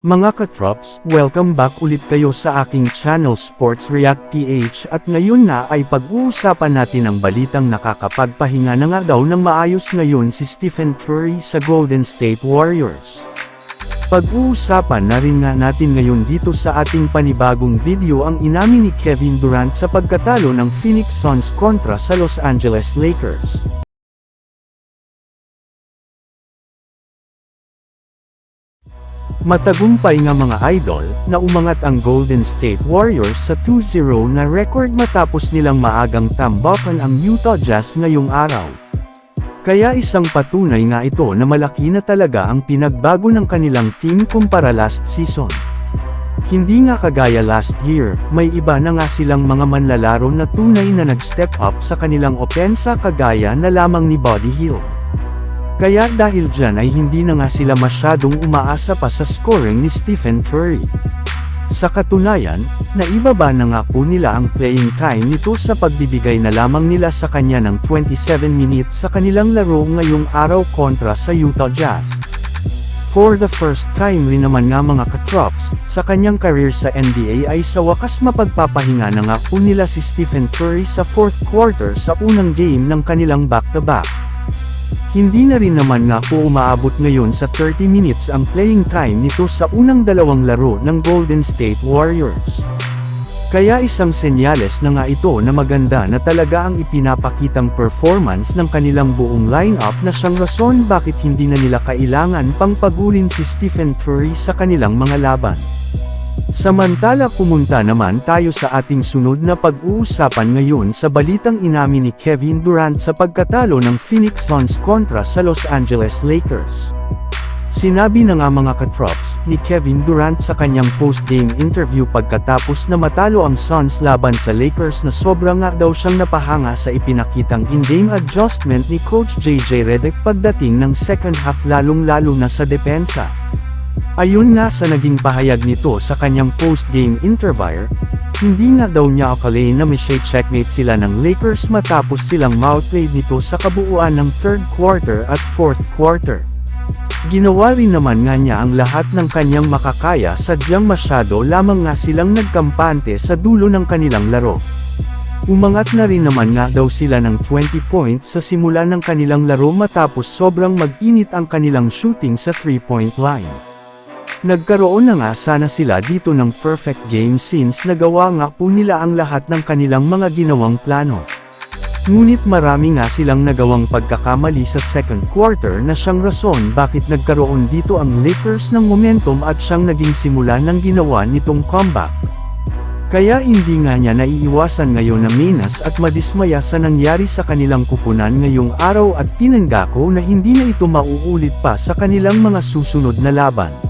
Mga katrops, welcome back ulit kayo sa aking channel Sports React PH at ngayon na ay pag-uusapan natin ang balitang nakakapagpahinga na nga daw ng maayos ngayon si Stephen Curry sa Golden State Warriors. Pag-uusapan na rin nga natin ngayon dito sa ating panibagong video ang inamin ni Kevin Durant sa pagkatalo ng Phoenix Suns kontra sa Los Angeles Lakers. Matagumpay nga mga idol, na umangat ang Golden State Warriors sa 2-0 na record matapos nilang maagang tambakan ang Utah Jazz ngayong araw. Kaya isang patunay nga ito na malaki na talaga ang pinagbago ng kanilang team kumpara last season. Hindi nga kagaya last year, may iba na nga silang mga manlalaro na tunay na nag-step up sa kanilang opensa kagaya na lamang ni Buddy Hield. Kaya dahil dyan ay hindi na nga sila masyadong umaasa pa sa scoring ni Stephen Curry. Sa katunayan, naibaba na nga po nila ang playing time nito sa pagbibigay na lamang nila sa kanya ng 27 minutes sa kanilang laro ngayong araw kontra sa Utah Jazz. For the first time rin naman nga mga katrops, sa kanyang career sa NBA ay sa wakas mapagpapahinga na nga po nila si Stephen Curry sa fourth quarter sa unang game ng kanilang back-to-back. Hindi na rin naman nga po umaabot ngayon sa 30 minutes ang playing time nito sa unang dalawang laro ng Golden State Warriors. Kaya isang senyales na nga ito na maganda na talaga ang ipinapakitang performance ng kanilang buong lineup na siyang rason bakit hindi na nila kailangan pang pagulin si Stephen Curry sa kanilang mga laban. Samantala pumunta naman tayo sa ating sunod na pag-uusapan ngayon sa balitang inamin ni Kevin Durant sa pagkatalo ng Phoenix Suns kontra sa Los Angeles Lakers. Sinabi na nga mga katrops, ni Kevin Durant sa kanyang post-game interview pagkatapos na matalo ang Suns laban sa Lakers na sobra nga daw siyang napahanga sa ipinakitang in-game adjustment ni Coach JJ Redick pagdating ng second half lalong-lalo na sa depensa. Ayun nga sa naging pahayag nito sa kanyang post-game interview, hindi nga daw niya akalain na may checkmate sila ng Lakers matapos silang mouthplayed nito sa kabuuan ng third quarter at fourth quarter. Ginawa rin naman nga niya ang lahat ng kanyang makakaya sadyang masyado lamang nga silang nagkampante sa dulo ng kanilang laro. Umangat na rin naman nga daw sila ng 20 points sa simula ng kanilang laro matapos sobrang mag-init ang kanilang shooting sa 3-point line. Nagkaroon na nga sana sila dito ng perfect game since nagawa nga po nila ang lahat ng kanilang mga ginawang plano. Ngunit marami nga silang nagawang pagkakamali sa second quarter na siyang rason bakit nagkaroon dito ang Lakers ng momentum at siyang naging simula ng ginawa nitong comeback. Kaya hindi nga niya naiiwasan ngayon na minas at madismaya sa nangyari sa kanilang kupunan ngayong araw at tinanggako na hindi na ito mauulit pa sa kanilang mga susunod na laban.